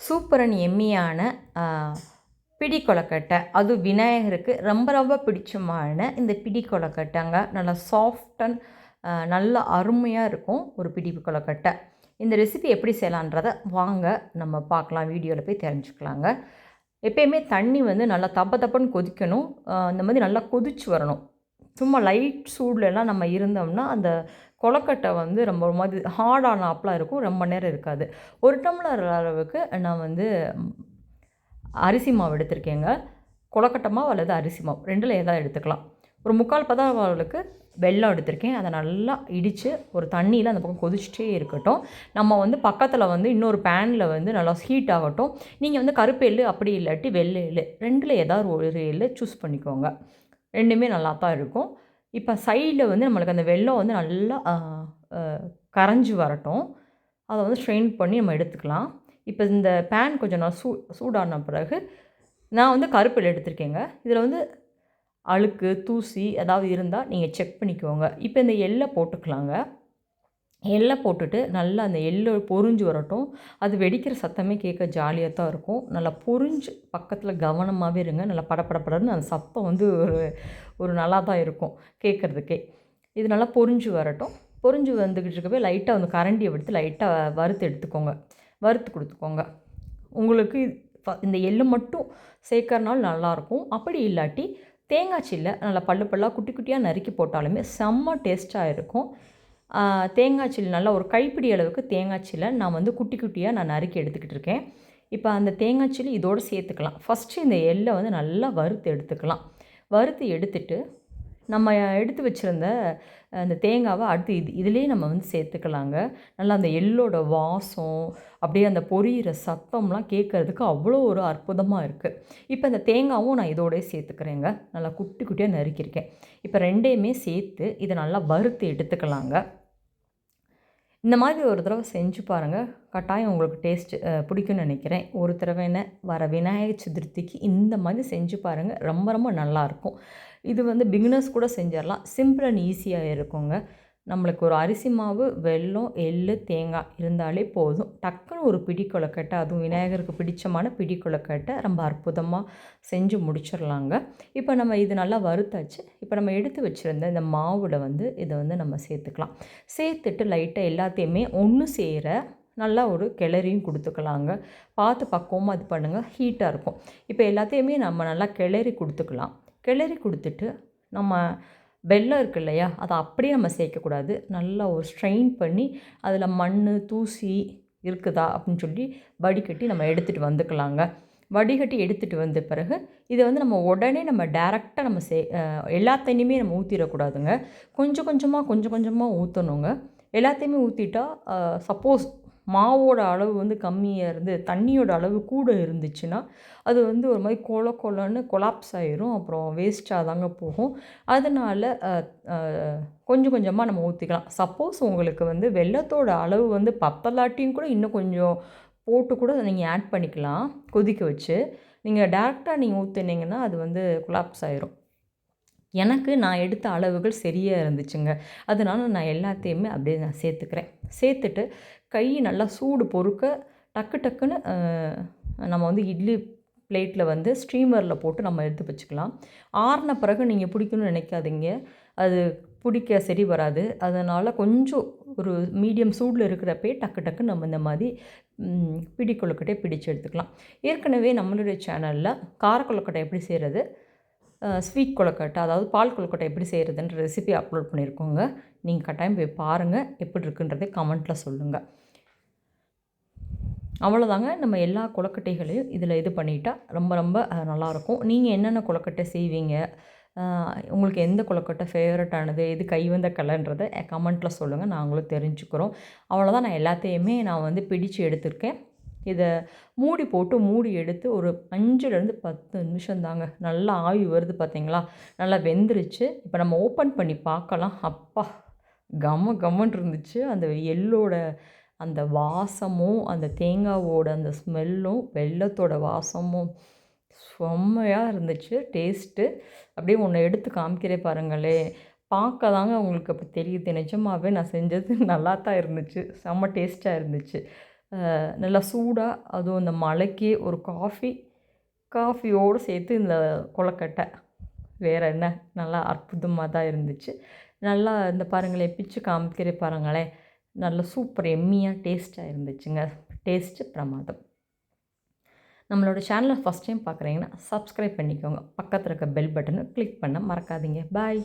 Super and எம்மியான பிடி கொலக்கட்டை அது விநாயகருக்கு ரொம்ப ரொம்ப பிடிச்சமான இந்த பிடி கொலக்கட்டைங்க நல்லா சாஃப்ட் அண்ட் நல்ல அருமையாக இருக்கும் ஒரு பிடி கொலக்கட்டை இந்த ரெசிபி எப்படி செய்யலான்றதை வாங்க நம்ம பார்க்கலாம் வீடியோவில் போய் தெரிஞ்சுக்கலாங்க. எப்பயுமே தண்ணி வந்து நல்லா தப்ப தப்பன்னு கொதிக்கணும். இந்த மாதிரி நல்லா கொதிச்சு வரணும். சும்மா லைட் சூடுலலாம் நம்ம இருந்தோம்னா அந்த கொலக்கட்டை வந்து ரொம்ப ஒரு மாதிரி ஹார்டானாப்லாம் இருக்கும் ரொம்ப நேரம் இருக்காது. ஒரு டம்ளர் அளவுக்கு நான் வந்து அரிசி மாவு எடுத்திருக்கேங்க. கொலக்கட்டை மாவு அல்லது அரிசி மாவு ரெண்டில் ஏதாவது எடுத்துக்கலாம். ஒரு முக்கால் பதம் அளவுக்கு வெள்ளம் எடுத்திருக்கேன். அதை நல்லா இடித்து ஒரு தண்ணியில் அந்த பக்கம் கொதிச்சுட்டே இருக்கட்டும். நம்ம வந்து பக்கத்தில் வந்து இன்னொரு பேனில் வந்து நல்லா ஹீட் ஆகட்டும். நீங்கள் வந்து கருப்பு எள்ளு அப்படி இல்லாட்டி வெள்ளை எள்ளு ரெண்டில் ஏதாவது ஒரு எள்ளு சூஸ் பண்ணிக்கோங்க. ரெண்டுமே நல்லா தான் இருக்கும். இப்போ சைடில் வந்து நம்மளுக்கு அந்த வெல்லம் வந்து நல்லா கரைஞ்சி வரட்டும். அதை வந்து ஸ்ட்ரெயின் பண்ணி நம்ம எடுத்துக்கலாம். இப்போ இந்த பேன் கொஞ்சம் நான் சூ சூடான பிறகு நான் வந்து கருப்பில் எடுத்திருக்கேங்க. இதில் வந்து அழுக்கு தூசி ஏதாவது இருந்தால் நீங்கள் செக் பண்ணிக்கோங்க. இப்போ இந்த எல்லை போட்டுக்கலாங்க. எள்ளை போட்டுட்டு நல்லா அந்த எள்ளு பொரிஞ்சு வரட்டும். அது வெடிக்கிற சத்தமே கேட்க ஜாலியாக தான் இருக்கும். நல்லா பொரிஞ்சு பக்கத்தில் கவனமாகவே இருங்க. நல்லா படப்படப்படன்னு அந்த சத்தம் வந்து ஒரு ஒரு நல்லா தான் இருக்கும் கேட்குறதுக்கே. இது நல்லா பொரிஞ்சு வரட்டும். பொரிஞ்சு வந்துக்கிட்டு இருக்கவே லைட்டாக வந்து கரண்டியை எடுத்து லைட்டாக வறுத்து எடுத்துக்கோங்க. வறுத்து கொடுத்துக்கோங்க. உங்களுக்கு இந்த எள்ளு மட்டும் சேர்க்கறனால நல்லாயிருக்கும் அப்படி இல்லாட்டி தேங்காய் சில்லை நல்லா பல்லு பல்லாக குட்டி குட்டியாக நறுக்கி போட்டாலுமே செம்ம டேஸ்ட்டாக இருக்கும். தேங்காய் சில்லு நல்லா ஒரு கைப்பிடி அளவுக்கு தேங்காய் சில்லை நான் வந்து குட்டி குட்டியாக நான் நறுக்கி எடுத்துக்கிட்டு இருக்கேன். இப்போ அந்த தேங்காய் சில்லி இதோடு சேர்த்துக்கலாம். ஃபஸ்ட்டு இந்த எள்ளை வந்து நல்லா வறுத்து எடுத்துக்கலாம். வறுத்து எடுத்துட்டு நம்ம எடுத்து வச்சுருந்த அந்த தேங்காவை அடுத்து இது இதுலேயே நம்ம வந்து சேர்த்துக்கலாங்க. நல்லா அந்த எள்ளோட வாசம் அப்படியே அந்த பொரியிற சத்தம்லாம் கேட்குறதுக்கு அவ்வளோ ஒரு அற்புதமாக இருக்குது இப்போ இந்த தேங்காவும் நான் இதோடய சேர்த்துக்கிறேங்க. நல்லா குட்டி குட்டியாக நறுக்கியிருக்கேன் இப்போ ரெண்டையுமே சேர்த்து இதை நல்லா வறுத்து எடுத்துக்கலாங்க. இந்த மாதிரி ஒரு தடவை செஞ்சு பாருங்கள் கட்டாயம் உங்களுக்கு டேஸ்ட் பிடிக்கும்னு நினைக்கிறேன். ஒரு தடவை என்ன வர விநாயகர் சதுர்த்திக்கு இந்த மாதிரி செஞ்சு பாருங்கள் ரொம்ப ரொம்ப நல்லாயிருக்கும் இது வந்து பிகினர்ஸ் கூட செஞ்சிடலாம். சிம்பிள் அண்ட் ஈஸியாக இருக்குங்க. நம்மளுக்கு ஒரு அரிசி மாவு வெல்லம் எள் தேங்காய் இருந்தாலே போதும். டக்குன்னு ஒரு பிடி கொலக்கட்டை அதுவும் விநாயகருக்கு பிடிச்சமான பிடி கொலக்கட்டை ரொம்ப அற்புதமாக செஞ்சு முடிச்சிடலாங்க இப்போ நம்ம இது நல்லா வறுத்தாச்சு. இப்போ நம்ம எடுத்து வச்சுருந்த இந்த மாவில் வந்து இதை வந்து நம்ம சேர்த்துக்கலாம். சேர்த்துட்டு லைட்டாக எல்லாத்தையுமே ஒன்று சேர நல்லா ஒரு கிளறியும் கொடுத்துக்கலாங்க. பார்த்து பக்குவமாக இது பண்ணுங்கள் ஹீட்டாக இருக்கும். இப்போ எல்லாத்தையுமே நம்ம நல்லா கிளறி கொடுத்துக்கலாம். கிளறி கொடுத்துட்டு நம்ம வெல்லம் இருக்கு இல்லையா அதை அப்படியே நம்ம சேர்க்கக்கூடாது. நல்லா ஒரு ஸ்ட்ரெயின் பண்ணி அதில் மண் தூசி இருக்குதா அப்படின்னு சொல்லி வடிகட்டி நம்ம எடுத்துகிட்டு வந்துக்கலாங்க. வடிகட்டி எடுத்துகிட்டு வந்த பிறகு இதை வந்து நம்ம உடனே நம்ம டேரெக்டாக நம்ம சே எல்லா தண்ணியுமே நம்ம ஊற்றிடக்கூடாதுங்க கொஞ்சம் கொஞ்சமாக கொஞ்சம் கொஞ்சமாக ஊற்றணுங்க எல்லாத்தையுமே ஊற்றிட்டா சப்போஸ் மாவோட அளவு வந்து கம்மியாக இருந்து தண்ணியோட அளவு கூட இருந்துச்சுன்னா அது வந்து ஒரு மாதிரி கொல கொலன்னு கொலாப்ஸ் ஆயிரும். அப்புறம் வேஸ்ட்டாக தாங்க போகும். அதனால் கொஞ்சம் கொஞ்சமாக நம்ம ஊற்றிக்கலாம் சப்போஸ் உங்களுக்கு வந்து வெள்ளத்தோட அளவு வந்து பத்தலாட்டியும் கூட இன்னும் கொஞ்சம் போட்டு கூட நீங்கள் ஆட் பண்ணிக்கலாம். கொதிக்க வச்சு. நீங்கள் டேரெக்டாக நீங்கள் ஊற்றுனீங்கன்னா அது வந்து கொலாப்ஸ் ஆயிரும். எனக்கு நான் எடுத்த அளவுகள் சரியாக இருந்துச்சுங்க. அதனால நான் எல்லாத்தையுமே அப்படியே நான் சேர்த்துக்கிறேன். சேர்த்துட்டு கை நல்லா சூடு பொறுக்க டக்கு டக்குன்னு நம்ம வந்து இட்லி பிளேட்டில் வந்து ஸ்ட்ரீமரில் போட்டு நம்ம எடுத்து வச்சுக்கலாம். ஆறின பிறகு நீங்கள் பிடிக்கணும்னு நினைக்காதீங்க. அது பிடிக்க சரி வராது. அதனால் கொஞ்சம் ஒரு மீடியம் சூடில் இருக்கிறப்பே டக்கு டக்கு நம்ம இந்த மாதிரி பிடி கொழுக்கட்டையை பிடிச்சு எடுத்துக்கலாம். ஏற்கனவே நம்மளுடைய சேனலில் கார எப்படி செய்கிறது ஸ்வீட் கொழுக்கட்டை அதாவது பால் கொழுக்கட்டை எப்படி செய்கிறதுன்ற ரெசிபி அப்லோட் பண்ணியிருக்கோங்க நீங்கள் கட்டாயம் போய் பாருங்கள் எப்படி இருக்குன்றதை கமெண்ட்டில் சொல்லுங்கள் அவ்வளோதாங்க நம்ம எல்லா கொழுக்கட்டைகளையும் இதில் இது பண்ணிட்டா ரொம்ப ரொம்ப நல்லாயிருக்கும். நீங்கள் என்னென்ன கொழுக்கட்டை செய்வீங்க? உங்களுக்கு எந்த கொழுக்கட்டை ஃபேவரட் ஆனது? இது கைவந்த கலைன்றதை கமெண்ட்டில் சொல்லுங்கள் நாங்களும் தெரிஞ்சுக்கிறோம். அவ்வளோதான் நான் எல்லாத்தையுமே நான் வந்து பிடிச்சு எடுத்திருக்கேன். இதை மூடி போட்டு மூடி எடுத்து ஒரு அஞ்சுலேருந்து பத்து நிமிஷம் தாங்க. நல்லா ஆவி வருது பார்த்தீங்களா நல்லா வெந்துருச்சு. இப்போ நம்ம ஓப்பன் பண்ணி பார்க்கலாம் அப்பா கம கம்மன் இருந்துச்சு. அந்த எள்ளோட அந்த வாசமும் அந்த தேங்காவோட அந்த ஸ்மெல்லும் வெள்ளத்தோட வாசமும் செம்மையாக இருந்துச்சு. டேஸ்ட்டு அப்படியே ஒன்று எடுத்து காமிக்கிறே பாருங்களே. பார்க்க தாங்க உங்களுக்கு அப்போ தெரியுது. நிஜமாவே நான் செஞ்சது நல்லா தான் இருந்துச்சு. செம்ம டேஸ்ட்டாக இருந்துச்சு. நல்லா சூடாக அதுவும் இந்த மலைக்கு ஒரு காஃபி காஃபியோடு சேர்த்து இந்த கொலக்கட்டை வேறு என்ன? நல்லா அற்புதமாக தான் இருந்துச்சு. நல்லா இந்த பாருங்களேன் பிச்சு காமிக்கிற பாருங்களேன் நல்ல சூப்பர் எம்மியாக டேஸ்ட்டாக இருந்துச்சுங்க. டேஸ்ட்டு பிரமாதம். நம்மளோட சேனலை ஃபஸ்ட் டைம் பார்க்குறீங்கன்னா சப்ஸ்கிரைப் பண்ணிக்கோங்க. பக்கத்தில் இருக்க பெல் பட்டனை கிளிக் பண்ண மறக்காதீங்க. பாய்